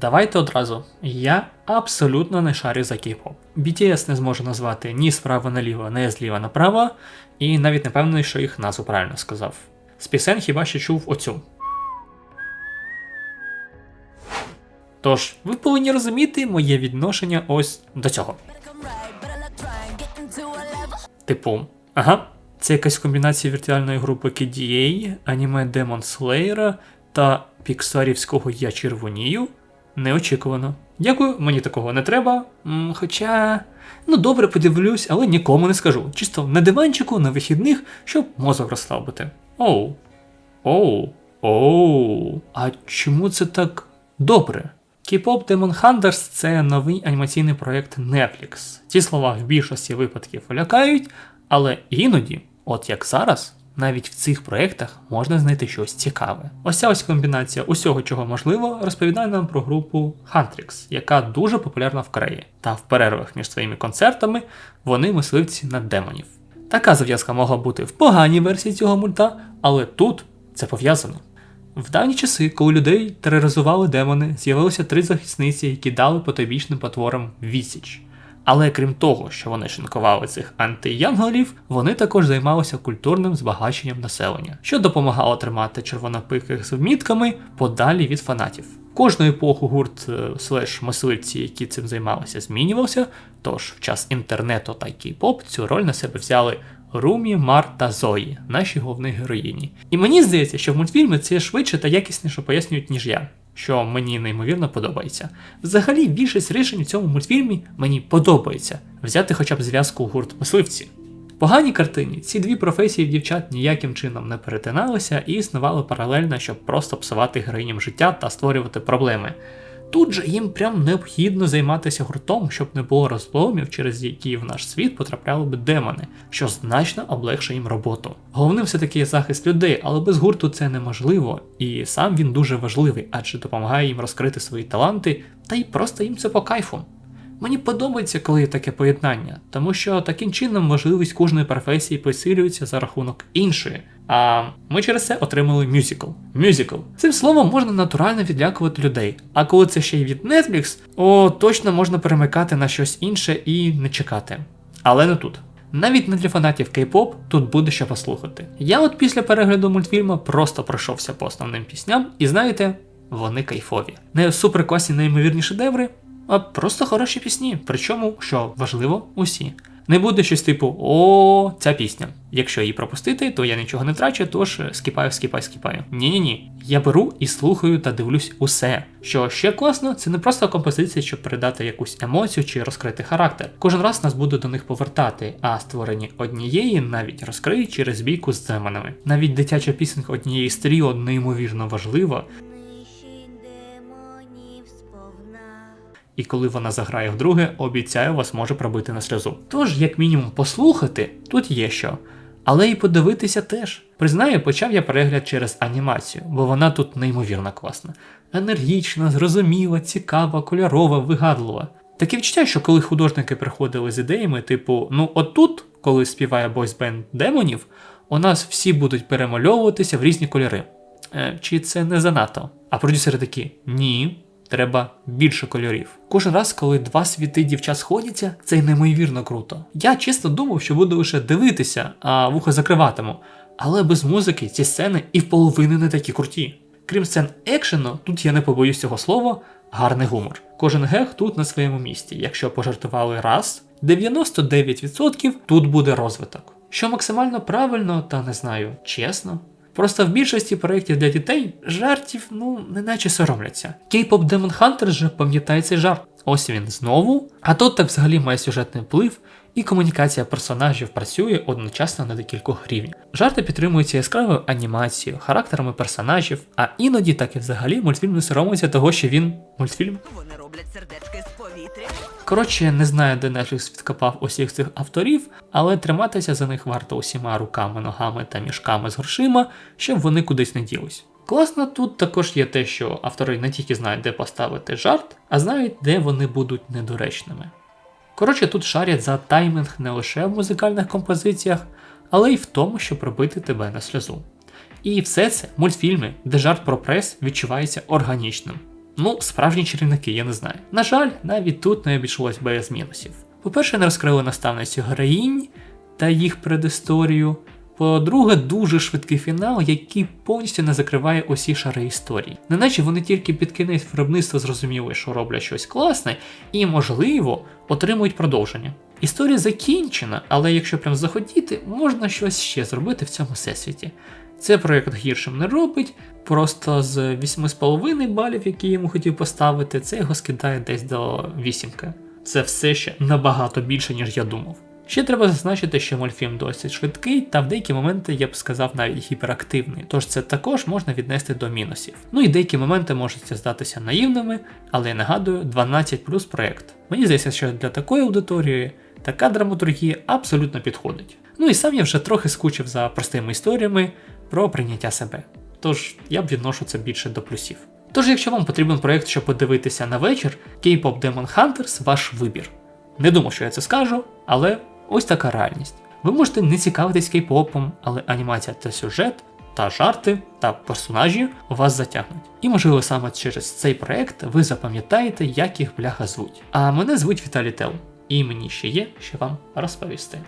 Давайте одразу. Я абсолютно не шарю за кей-поп. BTS не зможу назвати ні справа наліво, ні зліва направо, і навіть не певний, що їх назву правильно сказав. З пісень хіба що чув оцю. Тож, ви повинні розуміти моє відношення ось до цього. Типу, ага, це якась комбінація віртуальної групи KDA, аніме Demon Slayer та піксарівського Я червонію. Неочікувано. Дякую, мені такого не треба. Хоча, ну добре, подивлюсь, але нікому не скажу. Чисто на диванчику, на вихідних, щоб мозок розслабити. Оу. Оу. Оу. А чому це так добре? K-pop Demon Hunters це новий анімаційний проєкт Netflix. Ці слова в більшості випадків лякають, але іноді, от як зараз, навіть в цих проєктах можна знайти щось цікаве. Ось ця ось комбінація усього, чого можливо, розповідає нам про групу Huntrix, яка дуже популярна в Кореї. Та в перервах між своїми концертами вони мисливці на демонів. Така зав'язка могла бути в поганій версії цього мульта, але тут це пов'язано. В давні часи, коли людей тероризували демони, з'явилися три захисниці, які дали потойбічним потворам відсіч. Але крім того, що вони шинкували цих антиянголів, вони також займалися культурним збагаченням населення, що допомагало тримати червонопиких з вмітками подалі від фанатів. Кожну епоху гурт е, слеш мисливці, які цим займалися, змінювався. Тож в час інтернету та кей-поп цю роль на себе взяли Румі, Мар та Зої, наші головні героїні. І мені здається, що в мультфільмі це швидше та якісніше пояснюють, ніж я, що мені неймовірно подобається. Взагалі, більшість рішень у цьому мультфільмі мені подобається взяти хоча б зв'язку гурт мисливці. Поганій картині ці дві професії дівчат ніяким чином не перетиналися і існували паралельно, щоб просто псувати героїням життя та створювати проблеми. Тут же їм прям необхідно займатися гуртом, щоб не було розломів, через які в наш світ потрапляли б демони, що значно облегшує їм роботу. Головним все-таки захист людей, але без гурту це неможливо, і сам він дуже важливий, адже допомагає їм розкрити свої таланти, та й просто їм це по кайфу. Мені подобається, коли є таке поєднання, тому що таким чином можливість кожної професії посилюється за рахунок іншої. А ми через це отримали мюзикл. Мюзикл. Цим словом можна натурально відлякувати людей. А коли це ще й від Netflix, о, точно можна перемикати на щось інше і не чекати. Але не тут. Навіть не для фанатів кей-поп тут буде що послухати. Я от після перегляду мультфільму просто пройшовся по основним пісням, і знаєте, вони кайфові. Не суперкласні неймовірні шедеври, а просто хороші пісні. Причому, що важливо, усі. Не буде щось типу О, ця пісня. Якщо її пропустити, то я нічого не втрачу, тож скіпаю, скіпаю, скіпаю. Ні-ні ні. Я беру і слухаю та дивлюсь усе. Що ще класно, це не просто композиція, щоб передати якусь емоцію чи розкрити характер. Кожен раз нас буде до них повертати, а створені однієї навіть розкриють через бійку з демонами. Навіть дитяча пісенька однієї з неймовірно важлива. І коли вона заграє вдруге, обіцяю, вас може пробити на сльозу. Тож, як мінімум, послухати тут є що. Але і подивитися теж. Признаю, почав я перегляд через анімацію, бо вона тут неймовірно класна. Енергічна, зрозуміла, цікава, кольорова, вигадлива. Таке відчуття, що коли художники приходили з ідеями, типу, ну отут, коли співає бойсбенд демонів, у нас всі будуть перемальовуватися в різні кольори. Е, чи це не занадто? А продюсери такі: ні, треба більше кольорів. Кожен раз, коли два світи дівчат сходяться, це неймовірно круто. Я чесно думав, що буду лише дивитися, а вухо закриватиму. Але без музики ці сцени і в половини не такі круті. Крім сцен екшену, тут я не побоюсь цього слова, гарний гумор. Кожен гег тут на своєму місці. Якщо пожартували раз, 99% тут буде розвиток. Що максимально правильно, та не знаю, чесно. Просто в більшості проєктів для дітей жартів, ну, неначе соромляться. K-pop Demon Hunter же пам'ятає цей жарт. Ось він знову. А тут так взагалі має сюжетний вплив, і комунікація персонажів працює одночасно на декількох рівнях. Жарти підтримуються яскравою анімацією, характерами персонажів, а іноді так і взагалі мультфільм не соромиться того, що він мультфільм. Вони роблять сердечки з. Коротше, не знаю, де Netflix відкопав усіх цих авторів, але триматися за них варто усіма руками, ногами та мішками з грошима, щоб вони кудись не ділись. Класно тут також є те, що автори не тільки знають, де поставити жарт, а знають, де вони будуть недоречними. Коротше, тут шарять за таймінг не лише в музикальних композиціях, але й в тому, щоб робити тебе на сльозу. І все це мультфільми, де жарт про прес відчувається органічним. Ну, справжні чарівники, я не знаю. На жаль, навіть тут не обійшлось без мінусів. По-перше, не розкрили наставницю героїнь та їх предісторію. По-друге, дуже швидкий фінал, який повністю не закриває усі шари історії. Неначе вони тільки під кінець виробництва зрозуміли, що роблять щось класне, і, можливо, отримують продовження. Історія закінчена, але якщо прям захотіти, можна щось ще зробити в цьому всесвіті. Це проєкт гіршим не робить, просто з 8,5 балів, які я йому хотів поставити, це його скидає десь до 8. Це все ще набагато більше, ніж я думав. Ще треба зазначити, що мультфільм досить швидкий, та в деякі моменти я б сказав навіть гіперактивний, тож це також можна віднести до мінусів. Ну і деякі моменти можуть здатися наївними, але я нагадую, 12 плюс проект. Мені здається, що для такої аудиторії така драматургія абсолютно підходить. Ну і сам я вже трохи скучив за простими історіями про прийняття себе. Тож я б відношу це більше до плюсів. Тож, якщо вам потрібен проект, щоб подивитися на вечір, K-pop Demon Hunters ваш вибір. Не думав, що я це скажу, але ось така реальність. Ви можете не цікавитись кей-попом, але анімація та сюжет, та жарти, та персонажі вас затягнуть. І можливо саме через цей проект ви запам'ятаєте, як їх бляха звуть. А мене звуть Віталій Тел, і мені ще є що вам розповісти.